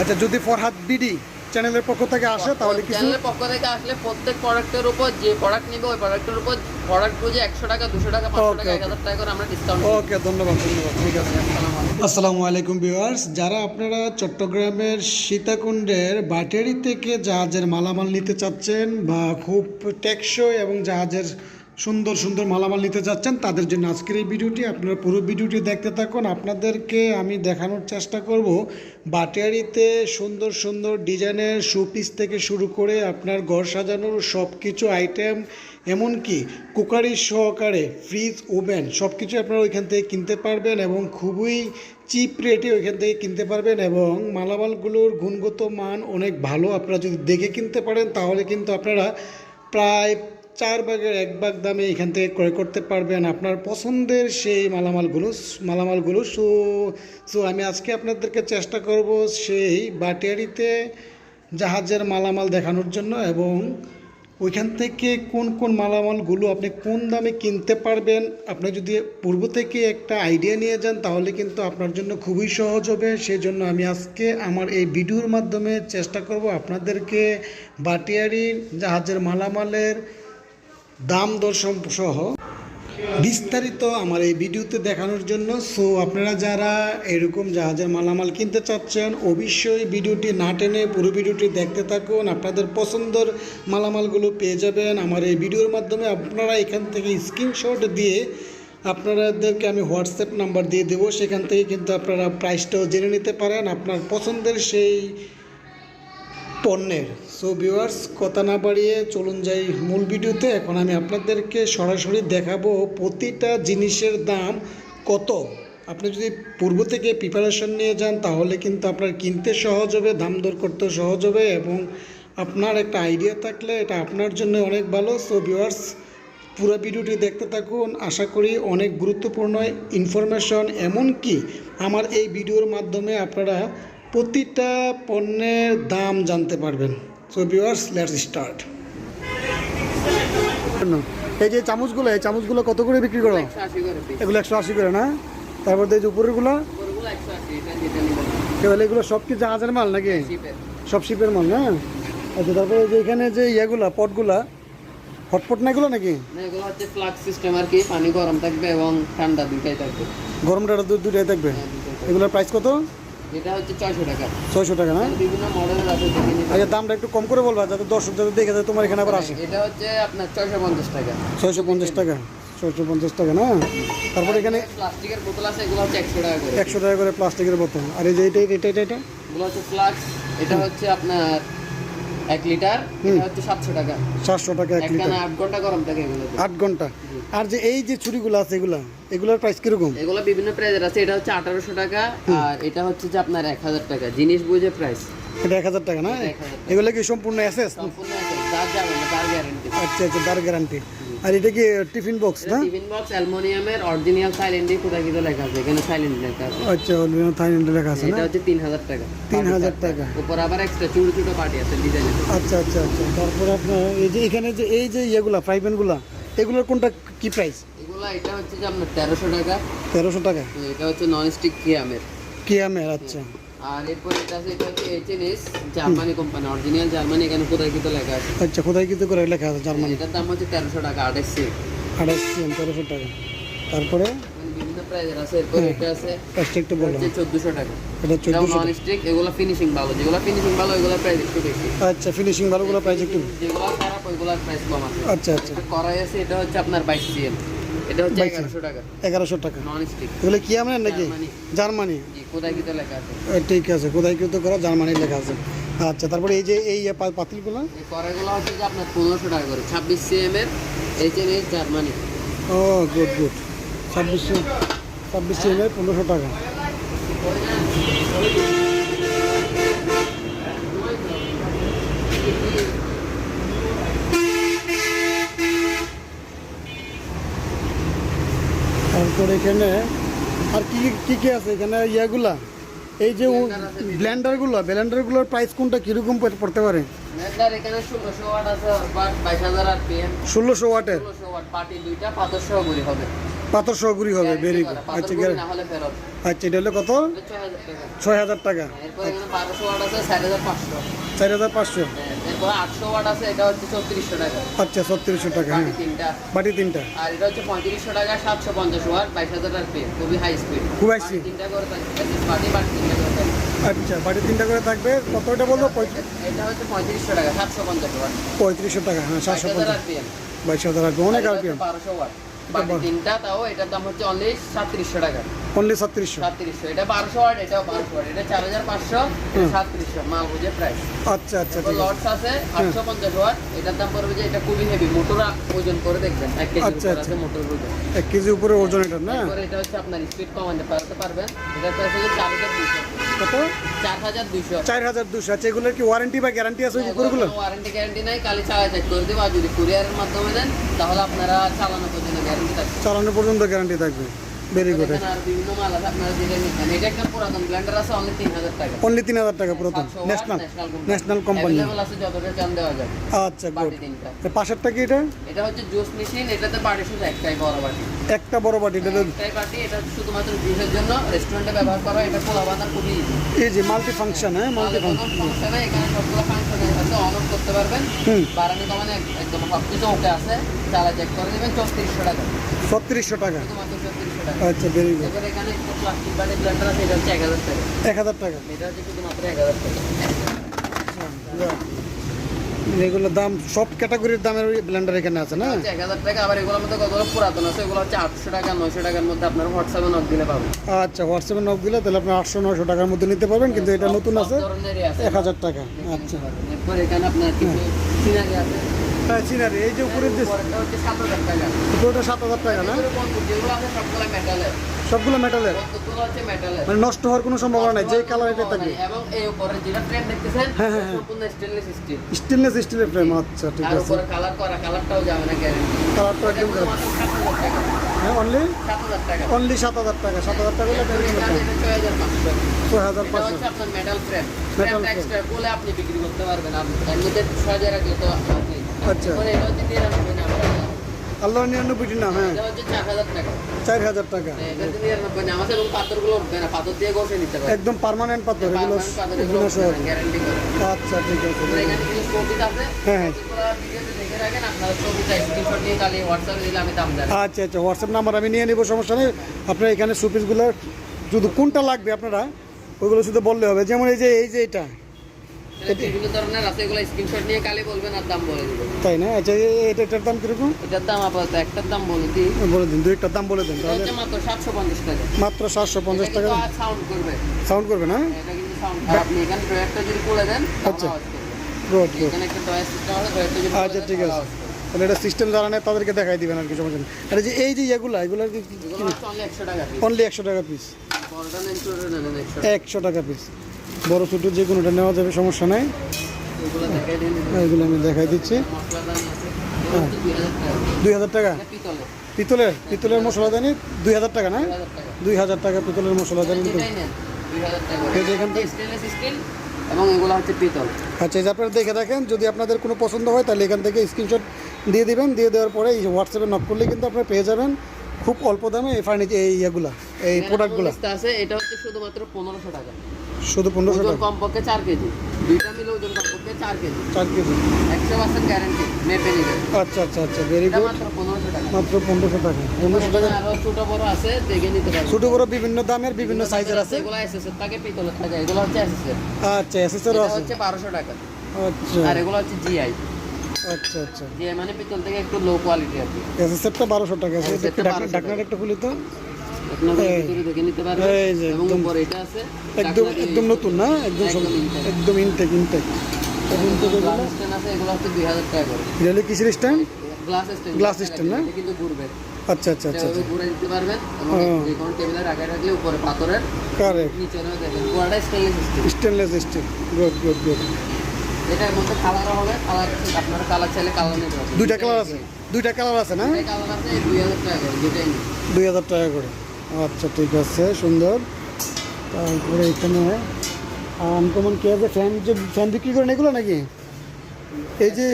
আচ্ছা যদি ফরহাদ বিডি চ্যানেলের পক্ষ থেকে আসে তাহলে কিছু চ্যানেলের পক্ষ থেকে আসলে প্রত্যেক প্রোডাক্টের উপর যে প্রোডাক্ট নিবে ওই প্রোডাক্টের উপর প্রোডাক্ট বুঝে একশো টাকা দুশো টাকা পাঁচশো টাকা এক. হাজার টাকা করে আমরা ডিসকাউন্ট ওকে ধন্যবাদ ধন্যবাদ ঠিক আছে। আসসালামু আলাইকুম ভিউয়ার্স যারা আপনারা চট্টগ্রামের সীতাকুণ্ডের বাটেরি থেকে জাহাজের মালামাল নিতে চাচ্ছেন বা খুব টেকসই এবং জাহাজের সুন্দর সুন্দর মালামাল নিতে চাচ্ছেন তাদের জন্য আজকের এই ভিডিওটি। আপনারা পুরো ভিডিওটি দেখতে থাকুন। আপনাদেরকে আমি দেখানোর চেষ্টা করব। বাটিয়ারিতে সুন্দর সুন্দর ডিজাইনের শোপিস থেকে শুরু করে আপনার ঘর সাজানোর সব কিছু আইটেম, এমনকি কুকারি সহকারে ফ্রিজ, ওভেন সব কিছু আপনারা ওইখান থেকে কিনতে পারবেন এবং খুবই চিপ রেটে ওইখান থেকে কিনতে পারবেন এবং মালামালগুলোর গুণগত মান অনেক ভালো। আপনারা যদি দেখে কিনতে পারেন, তাহলে কিন্তু আপনারা প্রায় চার ভাগের এক ভাগ দামে এখান থেকে ক্রয় করতে পারবেন আপনার পছন্দের সেই মালামালগুলো। মালামালগুলো, সো সো আমি আজকে আপনাদেরকে চেষ্টা করব সেই বাটিয়ারিতে জাহাজের মালামাল দেখানোর জন্য এবং ওইখান থেকে কোন কোন মালামালগুলো আপনি কোন দামে কিনতে পারবেন। আপনি যদি পূর্ব থেকে একটা আইডিয়া নিয়ে যান, তাহলে কিন্তু আপনার জন্য খুবই সহজ হবে। সেই জন্য আমি আজকে আমার এই ভিডিওর মাধ্যমে চেষ্টা করব আপনাদেরকে বাটিয়ারি জাহাজের মালামালের দাম দর সহ বিস্তারিত আমার এই ভিডিওতে দেখানোর জন্য। সো আপনারা যারা এরকম জাহাজের মালামাল কিনতে চাচ্ছেন, অবশ্যই ভিডিওটি না টেনে পুরো ভিডিওটি দেখতে থাকুন। আপনাদের পছন্দের মালামালগুলো পেয়ে যাবেন। আমার এই ভিডিওর মাধ্যমে আপনারা এখান থেকে স্ক্রিনশট দিয়ে আপনাদেরকে আমি হোয়াটসঅ্যাপ নাম্বার দিয়ে দেবো। সেখান থেকে কিন্তু আপনারা প্রাইসটাও জেনে নিতে পারেন। আপনার পছন্দের সেই পণ্যের। সো ভিউয়ার্স কথা না বাড়িয়ে চলুন যাই মূল ভিডিওতে। এখন আমি আপনাদেরকে সরাসরি দেখাবো প্রতিটা জিনিসের দাম কত। আপনি যদি পূর্ব থেকে প্রিপারেশন নিয়ে যান, তাহলে কিন্তু আপনার কিনতে সহজ হবে, দাম দর করতে সহজ হবে এবং আপনার একটা আইডিয়া থাকলে এটা আপনার জন্য অনেক ভালো। সো ভিউয়ার্স পুরো ভিডিওটি দেখতে থাকুন। আশা করি অনেক গুরুত্বপূর্ণ ইনফরমেশন এমনকি আমার এই ভিডিওর মাধ্যমে আপনারা প্রতিটা পণ্যের দাম জানতে পারবেন। সো ভিউয়ার্স লেটস স্টার্ট এই যে চামচগুলো এই চামচগুলো কত করে বিক্রি করো? এগুলো একশো আশি করে না? তারপর এই যে উপরেরগুলো? তাহলে এগুলো সব কি জাহাজের মাল নাকি? সব শিপের মাল না? আচ্ছা তারপরে যে এখানে যে ইয়েগুলা পটগুলা হটপট না এগুলো নাকি? না এগুলো হচ্ছে ফ্লাক্স সিস্টেম আর কি পানি গরম থাকবে এবং ঠান্ডা দুইটাই থাকবে। গরমটা দু- দুটাই থাকবে? হ্যাঁ, এগুলোর প্রাইস কত? এটা হচ্ছে ছয়শো টাকা। ছয়শো টাকা না? বিভিন্ন মডেলের আছে আচ্ছা দামটা একটু কম করে বলবা যাতে দর্শক যাতে দেখে যায় তোমার এখানে আবার আসে। এটা হচ্ছে আপনার ছয়শো পঞ্চাশ টাকা। ছয়শো পঞ্চাশ টাকা? ছয়শো পঞ্চাশ টাকা না? তারপর এখানে প্লাস্টিকের বোতল আছে এগুলো হচ্ছে একশো টাকা করে। টাকা করে প্লাস্টিকের বোতল। আর এই যে এটা এটা এটা এটা এগুলো হচ্ছে ফ্লাক্স এটা হচ্ছে আপনার এক লিটার এটা হচ্ছে সাতশো টাকা। সাতশো টাকা এক লিটার। আট ঘণ্টা গরম থাকে এগুলো আট ঘণ্টা? আর যে এই যে ছুরিগুলো আছে এগুলা এগুলোর প্রাইস কীরকম? এগুলো বিভিন্ন প্রাইজের আছে। এটা হচ্ছে আঠারোশো টাকা আর এটা হচ্ছে যে আপনার এক হাজার টাকা। জিনিস বুঝে প্রাইস এটা এক হাজার টাকা না? এটা 1000 এগুলো কি সম্পূর্ণ অ্যাসেস আচ্ছা আচ্ছা তার গ্যারান্টি আর এটা কি টিফিন বক্স না? টিফিন বক্স অ্যালুমিনিয়ামের অরিজিনাল সাইলেন্ডি কোথায় কিন্তু লেখা আছে। এখানে সাইলেন্ট লেখা আছে। আচ্ছা থাইল্যান্ডে লেখা আছে না? এটা হচ্ছে তিন হাজার টাকা। তিন হাজার টাকা। উপর আবার এক্সট্রা ছোট ছোট পার্টি আছে ডিজাইনের আচ্ছা আচ্ছা আচ্ছা। তারপর আপনার এই যে এখানে যে এই যে ইয়েগুলা ফ্রাই প্যানগুলা এগুলোর কোনটা কি প্রাইস এগুলো এটা হচ্ছে যে আপনার তেরোশো টাকা। তেরোশো টাকা? এটা হচ্ছে নন স্টিক কিয়ামের কিয়ামের আচ্ছা আর এরপর এটা আছে এটা হচ্ছে HNS Germany company original Germany এখানে কোথায় কিন্তু লেখা আছে? আচ্ছা কোথায় কিন্তু করে লেখা আছে জার্মানি এটার দাম হচ্ছে তেরোশো টাকা আঠাশ সিএম তেরোশো টাকা। তারপরে? প্রাইজের আছে এরপর এটা আছে প্রাইসটা একটু বলো হচ্ছে চোদ্দোশো টাকা। এটা এটাও চোদ্দোশো নন স্টিক এগুলো ফিনিশিং ভালো। যেগুলো ফিনিশিং ভালো প্রাইস একটু বেশি। আচ্ছা ফিনিশিং প্রাইস একটু যেগুলো খারাপ ওইগুলোর প্রাইস কম আছে। আচ্ছা আচ্ছা। করাই আছে এটা হচ্ছে আপনার সিএম। এটা হচ্ছে 22 এগারোশো টাকা। টাকা। নন স্টিক এগুলো কিয়ামের নাকি? জার্মানি। জি কোথায় লেখা আছে। ঠিক আছে কোথায় করা জার্মানি লেখা আছে। আচ্ছা তারপরে এই যে এই পাতিলগুলো? এই কড়াইগুলো হচ্ছে যে আপনার পনেরোশো টাকা করে। ছাব্বিশ সিএম এর এইচএনএস জার্মানি। ও গুড গুড ছাব্বিশশো ছাব্বিশ সিএমের পনেরোশো টাকা। তারপর এখানে আর কি কি কি আছে এখানে ইয়েগুলা? এই যে ব্লেন্ডারগুলো ব্লেন্ডারগুলোর প্রাইস কোনটা কীরকম পড়তে পারে? এখানে ষোলোশো ওয়াটের? ষোলোশো ওয়াট পার্টি দুইটা পাঁচশো হবে। পাথর সহগুড়ি হবে ভেরি গুড আচ্ছা আচ্ছা এটা হলো কত? ছয় হাজার টাকা। বারোশো চার হাজার পাঁচশো। আচ্ছা ছত্রিশশো টাকা হ্যাঁ। বাটি তিনটা। আর এটা হচ্ছে পঁয়ত্রিশশো টাকা সাতশো পঞ্চাশ ওয়াট বাইশ হাজার খুবই হাই স্পিড খুব। তিনটা করে আচ্ছা তিনটা করে থাকবে কত এটা বলব এটা হচ্ছে পঁয়ত্রিশশো টাকা সাতশো পঞ্চাশ ওয়াট। পঁয়ত্রিশশো টাকা হ্যাঁ সাতশো পঞ্চাশ। বাইশ হাজার আসবে অনেক আর বারোশো ওয়াট। বাকি তিনটা তাও এটার দাম হচ্ছে অনলি সাতত্রিশশো টাকা। অনলি ছত্রিশশো সাতত্রিশশো। এটা বারোশো ওয়াট এটাও বারোশো ওয়াট এটা চার হাজার পাঁচশো মাল বুঝে প্রাইস আচ্ছা আচ্ছা ঠিক আছে। লটস আছে আটশো পঞ্চাশ ওয়াট। এটার দাম পড়বে যে এটা খুবই হেভি মোটর ওজন করে দেখবেন। এক কেজি আচ্ছা, আচ্ছা। আছে মোটর ওজন। এক কেজি উপরে ওজন এটা না? এরপরে এটা হচ্ছে আপনার স্পিড কমাতে পারতে পারবেন। এটার প্রাইস হচ্ছে চার হাজার দুইশো। কত? চার হাজার দুইশো। চার হাজার দুশো আচ্ছা এগুলোর কি ওয়ারেন্টি বা গ্যারান্টি আছে উপরগুলো ওয়ারেন্টি গ্যারান্টি নাই। খালি চালা চেক করে দেবো। আর যদি কুরিয়ারের মাধ্যমে দেন তাহলে আপনারা চালানো পর্যন্ত গ্যারান্টি থাকবে। চালানো পর্যন্ত গ্যারান্টি থাকবে। ভেরি গুড অনলি তিন হাজার টাকা। পুরাতন। ন্যাশনাল ন্যাশনাল কোম্পানি আচ্ছা গুড পাশেরটা কি এটা? এটা হচ্ছে জুস মেশিন এটাতে বাড়ি শুধু একটাই বড় বাটি। একটা বড় বাটি এটা একটাই বাটি এটা শুধুমাত্র জুসের জন্য রেস্টুরেন্টে ব্যবহার করা এটা খোলা বাঁধার খুবই। এই যে মাল্টি ফাংশন হ্যাঁ মাল্টি ফাংশন এখানে সবগুলো ফাংশন আছে অন অফ করতে পারবেন। বাড়ানি কমানে একদম সব কিছু ওকে আছে। চালা চেক করে দেবেন চৌত্রিশশো টাকা। ছত্রিশশো টাকা। আচ্ছা ভেরি গুড এবার এখানে একটা প্লাস্টিক বাটি ব্লেন্ডার আছে এটা হচ্ছে এক হাজার টাকা। টাকা। এটা হচ্ছে শুধুমাত্র হাজার টাকা। এগুলোর দাম সব ক্যাটাগরির দামের ব্লেন্ডার এখানে আছে না? এক হাজার টাকা আবার এগুলোর মধ্যে কতগুলো পুরাতন আছে? এগুলো হচ্ছে আটশো টাকা নয়শো টাকার মধ্যে আপনারা হোয়াটসঅ্যাপে নক দিলে পাবেন। আচ্ছা হোয়াটসঅ্যাপে নক দিলে তাহলে আপনি আটশো নশো টাকার মধ্যে নিতে পারবেন কিন্তু এটা নতুন আছে। আছে। এক হাজার টাকা আচ্ছা। এরপর এখানে আপনার কিছু সিনারি আছে। এই যে উপরের যে সাত হাজার টাকা না? সবগুলো মেটালের মানে নষ্ট হওয়ার কোনো সম্ভাবনা নাই যে কালার এটা থাকবে। এবং এই উপরে যেটা ফ্রেম দেখতেছেন হ্যাঁ, হ্যাঁ, হ্যাঁ। সম্পূর্ণ স্টেনলেস স্টিল স্টেনলেস স্টিলের ফ্রেম আচ্ছা ঠিক আর আছে। উপরে কালার করা কালারটাও যাবে না গ্যারেন্টি কালারটা একদম মাত্র সাত হাজার টাকা হ্যাঁ অনলি টাকা অনলি সাত হাজার টাকা সাত হাজার টাকা হলে এটা ছয় হাজার পাঁচশো। ছয় হাজার এটা আপনার মেটাল ফ্রেম ফ্রেমটা এক্সট্রা বলে আপনি বিক্রি করতে পারবেন। আপনি এর মধ্যে ছয় হাজার রাখলে তো আপনি আচ্ছা। আল্লাহ নিরানব্বইটির নাম হ্যাঁ। চার হাজার টাকা। পারবে একদম পার্মানেন্ট পাথর এগুলো আচ্ছা ঠিক আছে। হ্যাঁ, হ্যাঁ। আচ্ছা আচ্ছা হোয়াটসঅ্যাপ নাম্বার আমি নিয়ে নেব সমস্যা নেই। আপনার এখানে সুপিসগুলো শুধু কোনটা লাগবে আপনারা ওইগুলো শুধু বললে হবে। যেমন এই যে এই যে এটা। বিভিন্ন ধরনের আছে এগুলো স্ক্রিনশট নিয়ে খালি বলবেন আর দাম বলে দিবেন। তাই না? আচ্ছা এটা এটার দাম কীরকম? এটার দাম আপাতত একটার দাম বলে দিই। বলে দিন দুই একটার দাম বলে দিন তাহলে মাত্র সাতশো পঞ্চাশ টাকা। মাত্র সাতশো পঞ্চাশ টাকা। সাউন্ড করবে। সাউন্ড করবে না? এটা কিন্তু সাউন্ড আপনি এখানে যদি দেন আচ্ছা। আচ্ছা গুড গুড এখানে একটা ড্রয়ার সিস্টেম আছে ড্রয়ারটা আচ্ছা ঠিক আছে। তাহলে এটা সিস্টেম যারা নেয় তাদেরকে দেখাই দিবেন আর কি সমস্যা নেই। আর এই যে এই যে এগুলা এগুলো এগুলো হচ্ছে only 100 টাকা অনলি একশো টাকা পিস বড়টা নেন, ছোটটা নেন, 100 টাকা। একশো টাকা পিস বড় ছোটো যে কোনোটা নেওয়া যাবে সমস্যা নাই। এগুলো দিন, আমি দেখাই দিচ্ছি। মশলাদানি আছে। এগুলো হচ্ছে 2000 টাকা। দুই হাজার টাকা? পিতলের, পিতলের মশলাদানি দুই হাজার টাকা না? দুই হাজার টাকা পিতলের মশলাদানি নিতে যেটাই নেন, 2000 টাকা। এই যে এখান থেকে- Stainless steel এবং এগুলো হচ্ছে পিতল আচ্ছা আপনারা দেখে রাখেন যদি আপনাদের কোনো পছন্দ হয় তাহলে এখান থেকে স্ক্রিনশট দিয়ে দিবেন। দিয়ে দেওয়ার পরে এই হোয়াটসঅ্যাপে নক করলে কিন্তু আপনারা পেয়ে যাবেন। খুব অল্প দামে এই ফার্নিচার এই ইয়েগুলা। এই প্রোডাক্টগুলো আছে এটা হচ্ছে শুধুমাত্র পনেরোশো টাকা। শুধু পনেরোশো ওজন টাকা? কমপক্ষে চার কেজি। দুইটা মিলে ওজন কমপক্ষে চার কেজি। চার কেজি। একশো পার্সেন্ট গ্যারান্টি মেপে নিবেন আচ্ছা আচ্ছা আচ্ছা ভেরি গুড মাত্র পনেরোশো টাকা। মাত্র পনেরোশো টাকা। পনেরোশো টাকা? আরও ছোট বড় আছে দেখে নিতে পারবেন। ছোটো বড় বিভিন্ন দামের বিভিন্ন সাইজের আছে? এগুলো এসএসএর থাকে পিতলের থাকে এগুলো হচ্ছে এসএসএর আচ্ছা এসএসএরও এটা আছে। হচ্ছে বারোশো টাকা। আচ্ছা। আর এগুলো হচ্ছে জিআই আচ্ছা আচ্ছা। জিআই মানে পিতল থেকে একটু লো কোয়ালিটি কি। এসএসএরটা বারোশো টাকা আছে। SSR টা 1200 ডাকনার একটা খুলি তো। আপনারা এই। ভিতরে দেখে নিতে পারবেন এই যে এবং একদম- উপরে এটা একদম ঢাকনা দিয়ে একদম নতুন না? একদম একদম intake intake intake glass stand আছে এগুলো হচ্ছে দুই হাজার টাকা করে। এটা হলো কিসের স্ট্যান্ড? Glass stand. না? এটা কিন্তু ঘুরবে। আচ্ছা আচ্ছা আচ্ছা ঘুরে দিতে পারবেন এবং ও। যে কোনো টেবিলে রাখা রাখলে উপরে পাথরের কারেক্ট নিচে দেখেন পুরোটা stainless steel stainless steel good good good এটার মধ্যে কালারও হবে। কালার আপনারা কালার চাইলে কালার নিতে পারবেন। দুইটা কালার আছে। দুইটা কালার আছে না? কালার আছে টাকা করে দুই হাজার টাকা করে। আচ্ছা ঠিক আছে সুন্দর। তারপরে এখানে আনকমন কে আছে ফ্যান যে ফ্যান বিক্রি করেন এগুলো নাকি? এই যে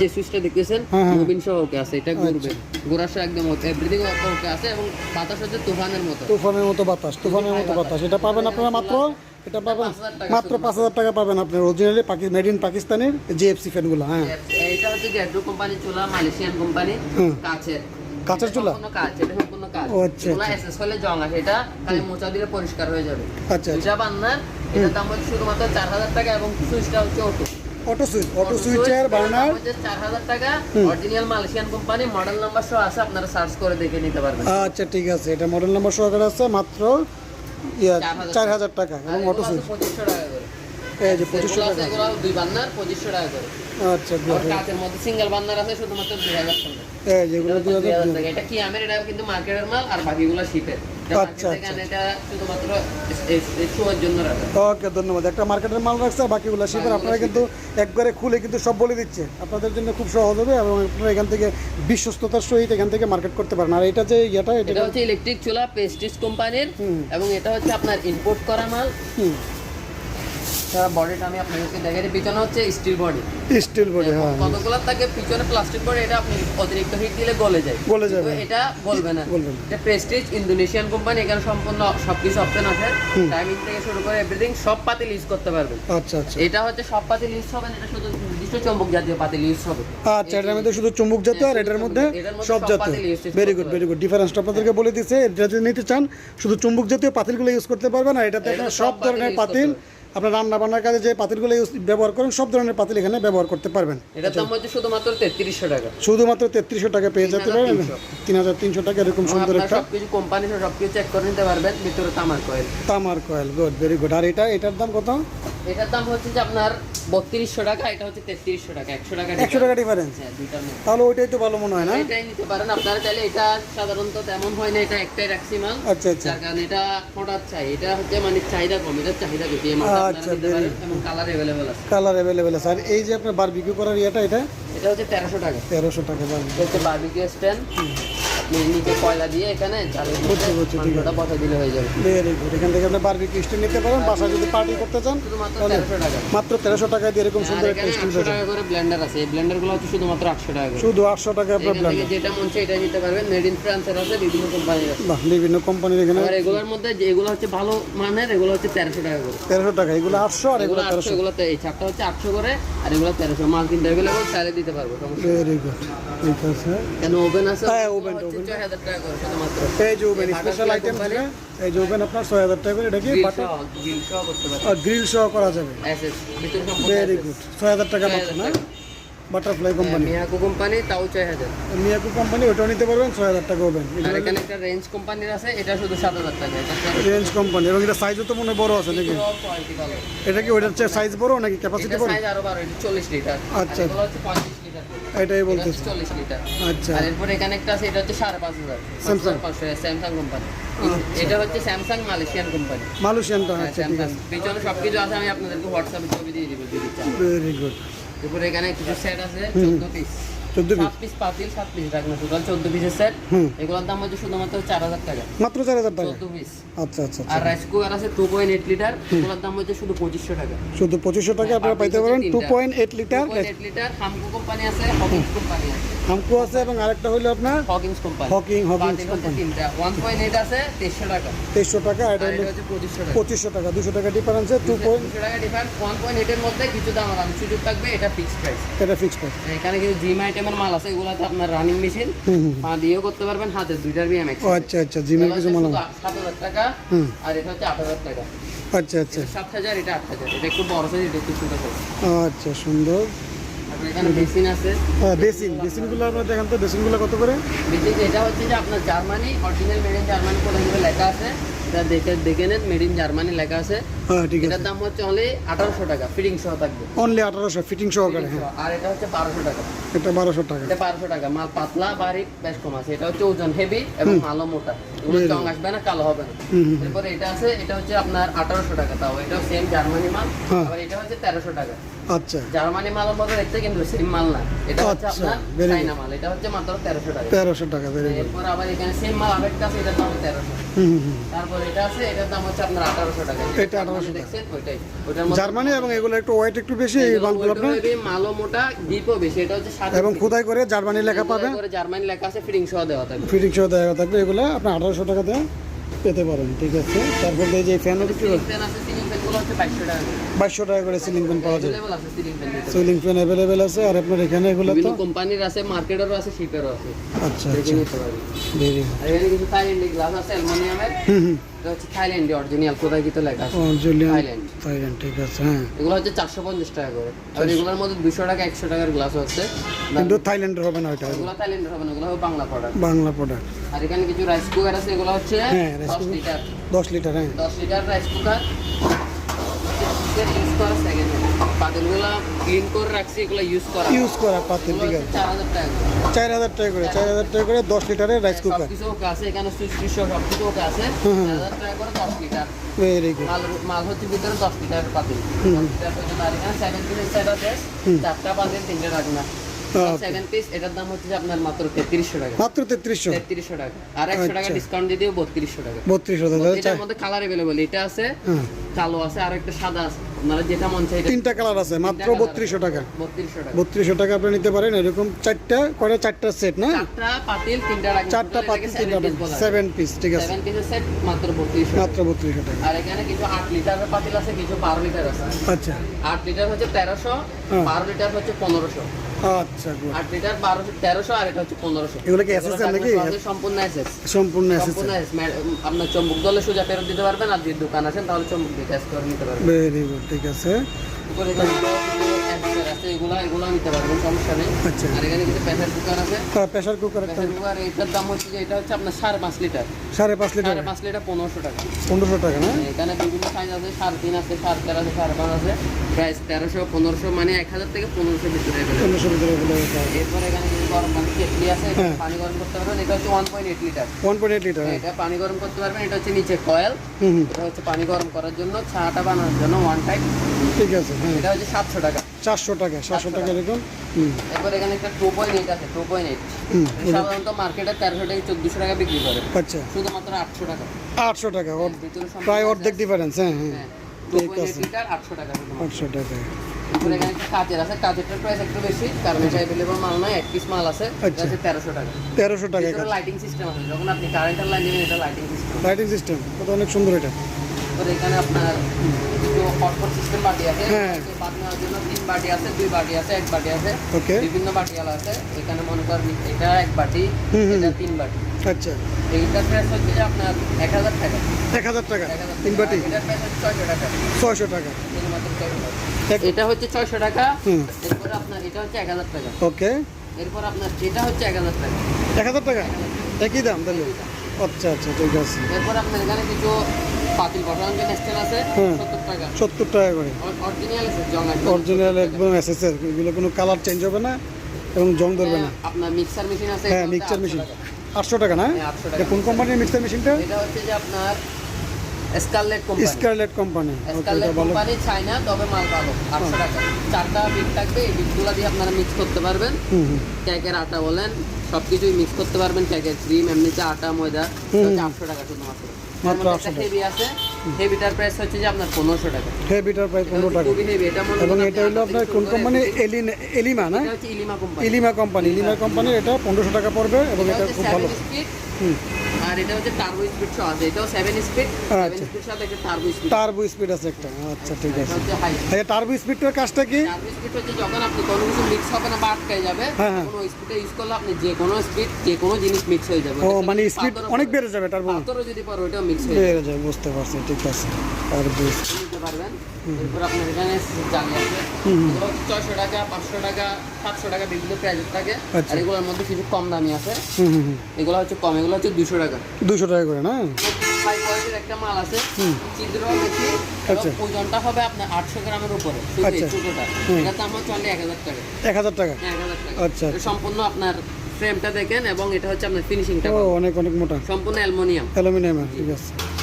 যে সুইচটা দেখতেছেন হ্যাঁ, হ্যাঁ। মুভিং সহ ওকে আছে এটা ঘুরবে। ঘোরার সহ একদম এভরিথিং ওকে আছে এবং বাতাস হচ্ছে তুফানের মতো। তুফানের মতো বাতাস তুফানের মতো বাতাস। এটা পাবেন আপনারা মাত্র এটা পাবেন মাত্র পাঁচ হাজার টাকা পাবেন আপনার অরিজিনালি মেড ইন পাকিস্তানের জিএফসি ফ্যানগুলো হ্যাঁ। এটা হচ্ছে গ্যাড্রো কোম্পানি চুলা মালয়েশিয়ান কোম্পানি হুম। কাচের চুলা? সম্পূর্ণ কাচ এটা সম্পূর্ণ ও, আচ্ছা, চুলা আচ্ছা। এসএস হলে জং আছে এটা খালি মোচা দিলে পরিষ্কার হয়ে যাবে। আচ্ছা আচ্ছা। দুইটা বান্নার এটার দাম হচ্ছে শুধুমাত্র চার হাজার টাকা এবং সুইচটা হচ্ছে অটো। অটো সুইচ অটো সুইচের বার্নার। চার হাজার টাকা। Original Malaysian company model number সহ আছে আপনারা সার্চ করে দেখে নিতে পারবেন। আচ্ছা ঠিক আছে। এটা মডেল নাম্বার সহকারে আছে মাত্র ইয়া চার হাজার টাকা। এবং অটো সুইচ। পঁচিশশো টাকা করে। এই যে টাকা। এগুলো দুই বান্নার পঁচিশশো টাকা করে। আচ্ছা আর কাচের মধ্যে সিঙ্গেল বান্নার আছে শুধুমাত্র টাকা। এই যেগুলো টাকা। এটা কি আমের? এটা কিন্তু মার্কেটের মাল আর বাকিগুলো শিপের আচ্ছা, আচ্ছা। ওকে ধন্যবাদ। একটা মার্কেটের মাল রাখছে আর বাকিগুলো শিপের আপনারা কিন্তু একবারে খুলে কিন্তু সব বলে দিচ্ছে। আপনাদের জন্য খুব সহজ হবে এবং আপনারা এখান থেকে বিশ্বস্ততার সহিত এখান থেকে মার্কেট করতে পারেন। আর এটা যে ইয়েটা এটা এটা হচ্ছে ইলেকট্রিক চুলা পেস্টিস কোম্পানির এবং এটা হচ্ছে আপনার ইম্পোর্ট করা মাল। হুম, সারা বডিটা আমি আপনাদেরকে দেখাই দিই। পিছনে হচ্ছে স্টিল বডি স্টিল বডি হ্যাঁ। কতগুলো থাকে পিছনে প্লাস্টিক বডি এটা আপনি অতিরিক্ত হিট দিলে গলে যায়। গলে যাবে। এটা গলবে না। এটা প্রেস্টিজ ইন্দোনেশিয়ান কোম্পানি এখানে সম্পূর্ণ সবকিছু অপশন আছে। টাইমিং থেকে শুরু করে এভরিথিং সব পাতিল ইউজ করতে পারবেন আচ্ছা আচ্ছা। এটা হচ্ছে সব পাতিল ইউজ হবে এটা শুধু নির্দিষ্ট চম্বক জাতীয় পাতিল ইউজ হবে। আচ্ছা এটার মধ্যে শুধু চুম্বক জাতীয় আর এটার মধ্যে সব জাতীয়। পাতিল use ভেরি করতে গুড পারবেন। ভেরি গুড ডিফারেন্সটা আপনাদেরকে বলে দিচ্ছে এটা যদি নিতে চান শুধু চুম্বক জাতীয় পাতিলগুলো ইউজ করতে পারবেন আর এটাতে সব ধরনের পাতিল আপনার রান্না বান্নার কাজে যে পাতিলগুলো ব্যবহার করেন সব ধরনের পাতিল এখানে ব্যবহার করতে পারবেন। দাম হচ্ছে শুধুমাত্র তেত্রিশশো টাকা। শুধুমাত্র তেত্রিশশো টাকা পেয়ে যেতে পারেন। 3,300 তিন হাজার তিনশো টাকা এরকম সুন্দর একটা কোম্পানি সবকিছু চেক করে নিতে পারবেন ভিতরে তামার কয়েল তামার কয়েল গুড ভেরি গুড আর এটা এটার দাম কত? এটার দাম হচ্ছে যে আপনার টাকা এটা হচ্ছে টাকা টাকা টাকা ডিফারেন্স হ্যাঁ দুইটার মধ্যে। তাহলে ওইটাই তো ভালো মনে হয় না? এটাই নিতে পারেন। আপনারা চাইলে এটা সাধারণত তেমন হয় না এটা একটাই রাখছি মাল আচ্ছা। আচ্ছা কারণে এটা ফোটার চাই। এটা হচ্ছে মানে চাহিদা কম এটা চাহিদা বেশি আচ্ছা, এবং কালার অ্যাভেলেবেল আছে। কালার অ্যাভেলেবেল আছে। আর এই যে আপনার বারবিকিউ করার ইয়েটা এটা? এটা হচ্ছে তেরোশো টাকা। তেরোশো টাকা বারবিকিউ স্ট্যান্ড নিচে কয়লা দিয়ে এখানে। মাংসটা বসা দিলে হয়ে যাবে। থেকে আপনি নিতে পারেন বাসায় যদি পার্টি করতে চান মাত্র তেরোশো টাকা দিয়ে এরকম সুন্দর একটা স্টিল টাকা করে ব্লেন্ডার আছে। এই হচ্ছে শুধুমাত্র আটশো টাকা করে। শুধু আটশো টাকা আপনার যেটা মন চাই এটা নিতে পারবেন। মেড ইন ফ্রান্সের আছে বিভিন্ন কোম্পানির আছে। বিভিন্ন কোম্পানির এখানে আর এগুলোর মধ্যে যেগুলো হচ্ছে ভালো মানের এগুলো হচ্ছে তেরোশো টাকা করে। তেরোশো টাকা এগুলো আটশো আর এগুলো এগুলো তেরোশো। এগুলোতে এই চারটা হচ্ছে আটশো করে আর এগুলো তেরোশো। মাল কিনতে অ্যাভেলেবল চাইলে দিতে পারব ভেরি গুড ঠিক আছে। কেন ওভেন আছে? হ্যাঁ, ওগুলো এই যে ওভেন স্পেশাল আইটেম। এই যে ওভেন আপনার ছয় হাজার টাকা করে এটা কি গ্রিল সহ করা যাবে। ভেরি গুড ছয় হাজার টাকা মাত্র না? Butterfly company. মিয়াকো কোম্পানি তাও ছয় হাজার। মিয়াকু কোম্পানি ওটাও নিতে পারবেন ছয় হাজার টাকা এখানে একটা রেঞ্জ কোম্পানির আছে এটা শুধু সাত হাজার টাকা। রেঞ্জ কোম্পানি এবং এটা সাইজও তো মনে হয় বড় আছে নাকি? এটা কি ওইটার সাইজ বড় নাকি ক্যাপাসিটি এটা বড়? সাইজ আরও বারো চল্লিশ লিটার আচ্ছা। হচ্ছে পঁয়ত্রিশ লিটার এটাই বলতেছি। চল্লিশ লিটার। আচ্ছা। আর এরপর এখানে একটা আছে এটা হচ্ছে সাড়ে পাঁচ হাজার। Samsung? পাঁচশো স্যামসাং কোম্পানি আচ্ছা। এটা হচ্ছে স্যামসাং মালয়েশিয়ান কোম্পানি মালয়েশিয়ানটা আচ্ছা স্যামসাং পিছনে সবকিছু আছে আমি আপনাদেরকে হোয়াটসঅ্যাপে ছবি দিয়ে দিব যদি চান। ভেরি গুড এরপর এখানে কিছু সেট আছে চোদ্দ পিস চোদ্দ পিস? সাত পিস পাতিল সাত পিস রাখনা টোটাল পিসের সেট এগুলোর দাম হচ্ছে শুধুমাত্র চার হাজার টাকা। মাত্র চার হাজার টাকা? চোদ্দ পিস। আচ্ছা আচ্ছা আর আচ্ছা রাইস কুকার আছে টু পয়েন্ট এইট লিটার এগুলোর দাম হচ্ছে শুধু পঁচিশশো টাকা। শুধু পঁচিশশো টাকা আপনারা পাইতে পারেন টু তিনটা। Point eight litre two point eight litre Hamko company আছে হকিংস কোম্পানি আছে। হামকো আছে এবং আরেকটা হলো আপনার হকিংস কোম্পানি হকিং হকিং পাতিল হচ্ছে তিনটা। ওয়ান পয়েন্ট এইট আছে তেইশশো টাকা। তেইশশো টাকা এটা আর হলো এটা হচ্ছে পঁচিশশো টাকা। পঁচিশশো টাকা দুশো টাকা ডিফারেন্সে টু টাকা ডিফারেন্স ওয়ান পয়েন্ট এইটের মধ্যে কিছু দাম আলাদা। সুযোগ থাকবে এটা ফিক্সড প্রাইস এটা ফিক্স প্রাইস এখানে কিন্তু জিম আইটেমের মাল আছে এগুলোতে আপনার রানিং মেশিন পা দিয়েও করতে পারবেন হাতে দুইটার বিএম ও আচ্ছা আচ্ছা জিমের কিছু সাত হাজার টাকা হুম। আর এটা হচ্ছে আট হাজার টাকা। আচ্ছা আচ্ছা। সাত হাজার এটা আট হাজার। এটা একটু বড় সাইজ এটা একটু ছোট সাইজ আচ্ছা সুন্দর। এখানে বেসিন আছে। হ্যাঁ বেসিন। বেসিনগুলো আপনার দেখেন তো বেসিনগুলো কত করে? এটা হচ্ছে যে আপনার Germany original made in Germany করে লেখা আছে। এটা দেখে দেখে নেন মেড ইন জার্মানি লেখা আছে। হ্যাঁ ঠিক আছে। এটার দাম হচ্ছে অনলি আঠারোশো টাকা ফিটিং সহ থাকবে। অনলি আঠারোশো ফিটিং সহকারে হ্যাঁ। আর এটা হচ্ছে বারোশো টাকা। এটা বারোশো টাকা। এটা বারোশো টাকা মাল পাতলা বাড়ি বেশ কম আছে। এটা হচ্ছে ওজন হেভি এবং মালও মোটা। এগুলো চং আসবে না কালো হবে না। এরপরে এটা আছে এটা হচ্ছে আপনার আঠারোশো টাকা তাও। এটাও সেম জার্মানি মাল হ্যাঁ। আবার এটা হচ্ছে তেরোশো টাকা। আচ্ছা। জার্মানি মালের মতো দেখতে কিন্তু সেম মাল না। এটা হচ্ছে আচ্ছা, আপনার চাইনা মাল। এটা হচ্ছে মাত্র তেরোশো টাকা। তেরোশো টাকা ভেরি এরপর আবার এখানে সেম মাল আরেকটা আছে এটার দাম তেরোশো। হুম হুম হুম। তারপর এটা আছে এটার দাম হচ্ছে আপনার আঠারোশো টাকা। এটা 1800 টাকা। ওইটাই। ওটার জার্মানি এবং এগুলো একটু ওয়েট একটু বেশি এই বাল্বগুলো আপনার? মালও মোটা ডিপও বেশি এটা হচ্ছে এবং। খোদাই করে জার্মানি লেখা পাবেন করে জার্মানি লেখা আছে ফিটিং সহ দেওয়া থাকবে। ফিটিং সহ দেওয়া থাকবে এগুলো আপনি আঠারোশো টাকাতে পেতে পারেন ঠিক আছে? তারপর এই যে ফ্যান ফ্যান আছে বাইশশো টাকা করে। সিলিং ফ্যান পাওয়া যায়। সিলিং ফ্যান অ্যাভেলেবেল আছে আর আপনার এখানে এগুলো তো কোম্পানির আছে মার্কেটেরও আছে শিপেরও আছে। আচ্ছা আচ্ছা। ভেরি আর এখানে কিছু থাইল্যান্ডের গ্লাস আছে অ্যালুমিনিয়ামের হুম হুম। এটা হচ্ছে থাইল্যান্ডে অরিজিনাল কোথায় কিন্তু লেখা আছে। ও থাইল্যান্ড থাইল্যান্ড ঠিক আছে হ্যাঁ। এগুলো হচ্ছে চারশো পঞ্চাশ টাকা করে। আর এগুলোর মধ্যে দুশো টাকা একশো টাকার গ্লাস হচ্ছে কিন্তু থাইল্যান্ডের হবে না ওইটা। এগুলো থাইল্যান্ডের হবে না এগুলো হবে বাংলা প্রোডাক্ট বাংলা প্রোডাক্ট আর এখানে কিছু রাইস কুকার আছে এগুলো হচ্ছে হ্যাঁ, rice দশ cooker। লিটার দশ লিটার হ্যাঁ। দশ লিটার রাইস কুকার পাতিলগুলো ক্লিন করে রাখছি এগুলো ইউজ করা ইউজ করা পাতিল ঠিক আছে। চার হাজার টাকা করে। চার হাজার টাকা করে চার হাজার টাকা করে দশ লিটারের রাইস কুকার সবকিছু আছে এখানে সুইচ টুইচ সব সবকিছু ওকে আছে। হুম, হুম। চার হাজার টাকা করে দশ লিটার। ভেরি গুড মাল মাল হচ্ছে ভিতরে দশ লিটার পাতিল। লিটার পর্যন্ত আর এখানে সেভেন পিসের সেট আছে। চারটা পাতিল তিনটে রাখনা Okay. পিস এটার দাম হচ্ছে আপনার মাত্র টাকা। মাত্র টাকা। আর একশো টাকা আচ্ছা। ডিসকাউন্ট দিয়ে দিও বত্রিশশো টাকা। বত্রিশশো টাকা এটার মধ্যে কালার অ্যাভেলেবল এটা আছে হ্যাঁ কালো আছে আর একটা সাদা আছে। আপনারা যেটা মন চাই তিনটা কালার আছে মাত্র বত্রিশশো টাকা। বত্রিশশো টাকা। বত্রিশশো টাকা আপনি নিতে পারেন এরকম চারটা করে চারটা সেট না? চারটা পাতিল তিনটা চারটা পাতিল তিনটা সেভেন পিস ঠিক আছে। সেভেন পিসের সেট মাত্র বত্রিশশো মাত্র বত্রিশশো টাকা। আর এখানে কিছু আট লিটারের পাতিল আছে কিছু বারো লিটার আছে। আচ্ছা। আট লিটার হচ্ছে তেরোশো হ্যাঁ। বারো লিটার হচ্ছে পনেরোশো। আচ্ছা গুড আট লিটার বারোশো তেরোশো আর এটা হচ্ছে পনেরোশো। এগুলো কি SSL নাকি? সম্পূর্ণ এসএস সম্পূর্ণ এসেছে সম্পূর্ণ চম্বুক দলে সোজা ফেরত দিতে পারবেন আর যদি দোকান আসেন তাহলে চম্বুক দিয়ে টেস্ট করে নিতে পারবেন। ভেরি গুড ঠিক আছে উপরে এখানে কিছু amplifier আছে এগুলো এগুলো নিতে পারবেন সমস্যা নেই। আচ্ছা। আর এখানে কিছু প্রেসার কুকার আছে। প্রেশার কুকার প্রেসার কুকার এটার দাম হচ্ছে যে এটা হচ্ছে আপনার সাড়ে পাঁচ লিটার। সাড়ে পাঁচ লিটার। সাড়ে পাঁচ লিটার পনেরোশো টাকা। পনেরোশো টাকা না? এখানে বিভিন্ন সাইজ আছে সাড়ে তিন আছে সাড়ে চার আছে সাড়ে পাঁচ আছে। প্রাইস তেরোশো পনেরোশো মানে এক হাজার থেকে পনেরোশো ভিতরে পনেরোশো ভিতরে বলে এরপর এখানে কিছু গরম পানি কেটলি আছে হ্যাঁ। পানি গরম করতে পারবেন এটা হচ্ছে one point eight litre one point eight litre এটা পানি গরম করতে পারবেন এটা হচ্ছে নিচে কয়েল এটা হচ্ছে পানি গরম করার জন্য ছাটা বানানোর জন্য ওয়ান টাইপ ঠিক আছে হ্যাঁ। এটা হচ্ছে সাতশো টাকা। চারশো টাকা সাতশো টাকা এরকম এরপর এখানে একটা টু পয়েন্ট এইট আছে টু পয়েন্ট এইট সাধারণত মার্কেটে তেরোশো চোদ্দশো টাকা বিক্রি করে। আচ্ছা। শুধুমাত্র আটশো টাকা। আটশো টাকা প্রায় অর্ধেক ডিফারেন্স হ্যাঁ হ্যাঁ। হ্যাঁ ঠিক আছে। আটশো টাকা আটশো টাকা। এখানে একটা কাচের আছে কাচেরটার প্রাইস একটু বেশি কারণ এটা অ্যাভেলেবল মাল নয় এক পিস মাল আছে এটা আচ্ছা। টাকা। টাকা লাইটিং সিস্টেম আছে যখন আপনি কারেন্টের লাইন দিবেন এটা লাইটিং সিস্টেম লাইটিং সিস্টেম অনেক সুন্দর এটা। তারপরে এখানে আপনার হটপট সিস্টেম বাটি আছে। হ্যাঁ। নেওয়ার জন্য তিন বাটি আছে দুই বাটি আছে এক বাটি আছে। বিভিন্ন বাটিওয়ালা আছে। এখানে মনে করেন এটা এক বাটি এটা তিন বাটি। আচ্ছা। এইটার প্রাইস হচ্ছে আপনার এক হাজার টাকা। এক হাজার টাকা এক হাজার তিন বাটি। এটার প্রাইস হচ্ছে ছয়শো টাকা। ছয়শো টাকা। শুধুমাত্র 600 টাকা। এটা হচ্ছে ছয়শো টাকা। এরপরে আপনার এটা হচ্ছে এক হাজার টাকা। ওকে। এরপর আপনার এটা হচ্ছে এক হাজার টাকা। এক হাজার টাকা? একই দাম তাহলে? আচ্ছা আচ্ছা ঠিক আছে। এরপর আপনার এখানে কিছু পাতিল বসানোর স্ট্যান্ড আছে হুম। সত্তর টাকা। সত্তর টাকা করে। অরিজিনাল আছে জং অরিজিনাল একদম এসএসএর এগুলো কোনো কালার চেঞ্জ হবে না এবং জং ধরবে না। আপনার মিক্সার মেশিন আছে হ্যাঁ হচ্ছে মিক্সচার 800 মেশিন টাকা। না? হ্যাঁ, 800। এটা কোন কোম্পানির মিক্সচার মেশিনটা এটা হচ্ছে যে আপনার Scarlett company Scarlett company Scarlett company China তবে মাল ভালো আটশো টাকা। চারটা বিট থাকবে এই বিটগুলো দিয়ে আপনারা মিক্স করতে পারবেন। কেকের আটা বলেন সব কিছুই মিক্স করতে পারবেন কেকের ক্রিম এমনিতে আটা ময়দা হুম। আটশো টাকা শুধুমাত্র। মাত্র 800 হেভি আছে হেভিটার প্রাইস হচ্ছে যে আপনার পনেরোশো টাকা। হেভিটার এটা পনেরো টাকা। খুবই হেভি এটা মনে এবং এটা হলো আপনার কোন কোম্পানি এলিন এলিমা না? এটা হচ্ছে ইলিমা কোম্পানি ইলিমা কোম্পানি ইলিমা কোম্পানির এটা পনেরোশো টাকা পড়বে এবং এটা এটা খুব ভালো। হুম। আর এটা হচ্ছে টার্বো স্পিড সহ আছে। এটাও সেভেন স্পিড সেভেন। স্পিড সাথে একটা টার্বো স্পিড টার্বো স্পিড আছে একটা। আচ্ছা ঠিক আছে। হচ্ছে টার্বো স্পিডটার কাজটা কি? টার্বো স্পিড হচ্ছে যখন আপনি কোনো কিছু মিক্স হবে না বা আটকায় যাবে। কোনো স্পিডে ইউজ করলে আপনি যে কোনো স্পিড যে কোনো জিনিস মিক্স হয়ে যাবে। ও মানে স্পিড অনেক বেড়ে যাবে টার্বো পাথরও যদি পরে ওটাও মিক্স হয়ে যাবে বেড়ে যাবে। বুঝতে পারছি ঠিক আছে। টার্বো পারবেন? এরপর আপনার এখানে জালি আছে। হুম, হুম। এগুলো হচ্ছে ছয়শো টাকা পাঁচশো টাকা সাতশো টাকা বিভিন্ন প্রাইজের থাকে। আচ্ছা। আর এগুলোর মধ্যে কিছু কম দামি আছে। এগুলো হচ্ছে কম এগুলো হচ্ছে দুশো টাকা। দুশো টাকা করে না? হাই কোয়ালিটির একটা মাল আছে। বেশি আচ্ছা। ওজনটা হবে আপনার আটশো গ্রামের উপরে। আচ্ছা। ছোটোটা হুম। দাম হচ্ছে অনলি এক হাজার টাকা। এক হাজার টাকা? এক হাজার টাকা। আচ্ছা, সম্পূর্ণ আপনার ফ্রেমটা দেখেন এবং এটা হচ্ছে আপনার ফিনিশিংটা অনেক অনেক মোটা। সম্পূর্ণ অ্যালুমিনিয়াম। ঠিক আছে। আপনার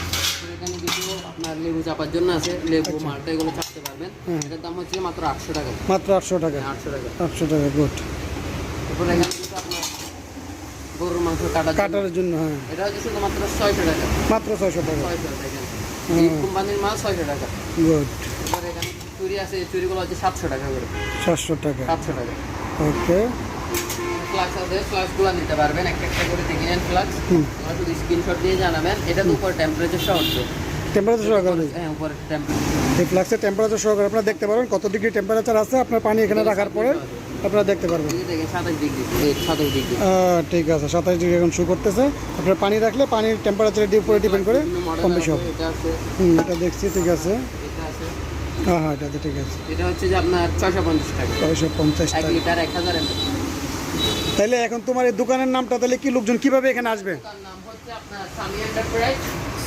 লেবু চাপার জন্য আছে লেবু মালটা এগুলো চাপতে পারবেন। আচ্ছা। এটার দাম হচ্ছে মাত্র আটশো টাকা। মাত্র আটশো টাকা। আটশো টাকা। আটশো টাকা গুড তারপর এখানে গরুর মাংস কাটার কাটার জন্য হ্যাঁ। এটা হচ্ছে শুধুমাত্র ছয়শো টাকা। মাত্র ছয়শো টাকা। ছয়শো এই কোম্পানির মাল ছয়শো টাকা। গুড এবার এখানে চুরি আছে এই চুরিগুলো হচ্ছে সাতশো টাকা করে। সাতশো টাকা। সাতশো টাকা। ওকে ফ্লাক্স আছে ফ্লাক্সগুলো নিতে পারবেন। একটা একটা করে দেখে নেন ফ্লাক্স শুধু স্ক্রিনশট দিয়ে জানাবেন। এটা তো উপরে টেম্পারেচার সহজে টেম্পারেচার উপরে টেম্পারেচার এই ফ্লাক্সের টেম্পারেচার সহকারে আপনারা দেখতে পারবেন কত ডিগ্রি টেম্পারেচার আছে আপনার পানি এখানে রাখার পরে আপনারা দেখতে পারবেন। ঠিক আছে সাতাশ ডিগ্রি এখন শু করতেছে। আপনার পানি রাখলে পানির টেম্পারেচারের উপরে ডিপেন্ড করে কম বেশি হবে। এটা হুম এটা দেখছি ঠিক আছে। এটা হ্যাঁ হ্যাঁ এটাতে ঠিক আছে। এটা হচ্ছে যে আপনার ছয়শো পঞ্চাশ টাকা। ছয়শো পঞ্চাশ টাকা। লিটার এক হাজার তাহলে এখন তোমার এই দোকানের নামটা তাহলে কি লোকজন কীভাবে এখানে আসবে? নাম হচ্ছে আপনার সামি এন্টারপ্রাইজ।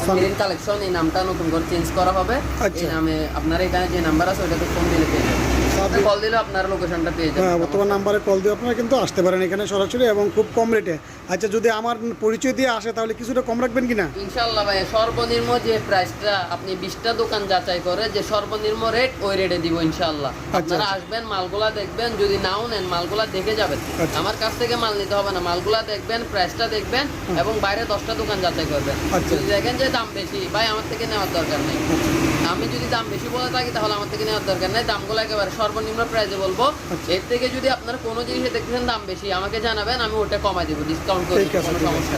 মেরিন কালেকশন এই নামটা নতুন করে চেঞ্জ করা হবে আচ্ছা। এই নামে আপনার এখানে যে নাম্বার আছে ওইটাতে ফোন দিলে পেয়ে যাবেন কল দিলে আপনার লোকেশনটা পেয়ে হ্যাঁ বর্তমান নাম্বারে কল দিয়ে আপনারা কিন্তু আসতে পারেন এখানে সরাসরি এবং খুব কম রেটে আচ্ছা যদি আমার পরিচয় দিয়ে আসে তাহলে কিছুটা কম রাখবেন কি না? ইনশাল্লাহ ভাই সর্বনিম্ন যে প্রাইসটা আপনি বিশটা দোকান যাচাই করে যে সর্বনিম্ন রেট ওই রেটে দিব ইনশাল্লাহ আপনারা আসবেন মালগুলা দেখবেন যদি নাও নেন মালগুলা দেখে যাবেন। আচ্ছা। আমার কাছ থেকে মাল নিতে হবে না মালগুলা দেখবেন প্রাইসটা দেখবেন এবং বাইরে দশটা দোকান যাচাই করবেন। আচ্ছা। যদি দেখেন যে দাম বেশি ভাই আমার থেকে নেওয়ার দরকার নেই। আমি যদি দাম বেশি বলে থাকি তাহলে আমার থেকে নেওয়ার দরকার নেই দামগুলো একেবারে সর্বনিম্ন প্রাইসে বলব আচ্ছা। এর থেকে যদি আপনার কোনো জিনিসে দেখতেছেন দাম বেশি আমাকে জানাবেন আমি ওটা কমাই দেবো ডিসকাউন্ট করে কোনো সমস্যা।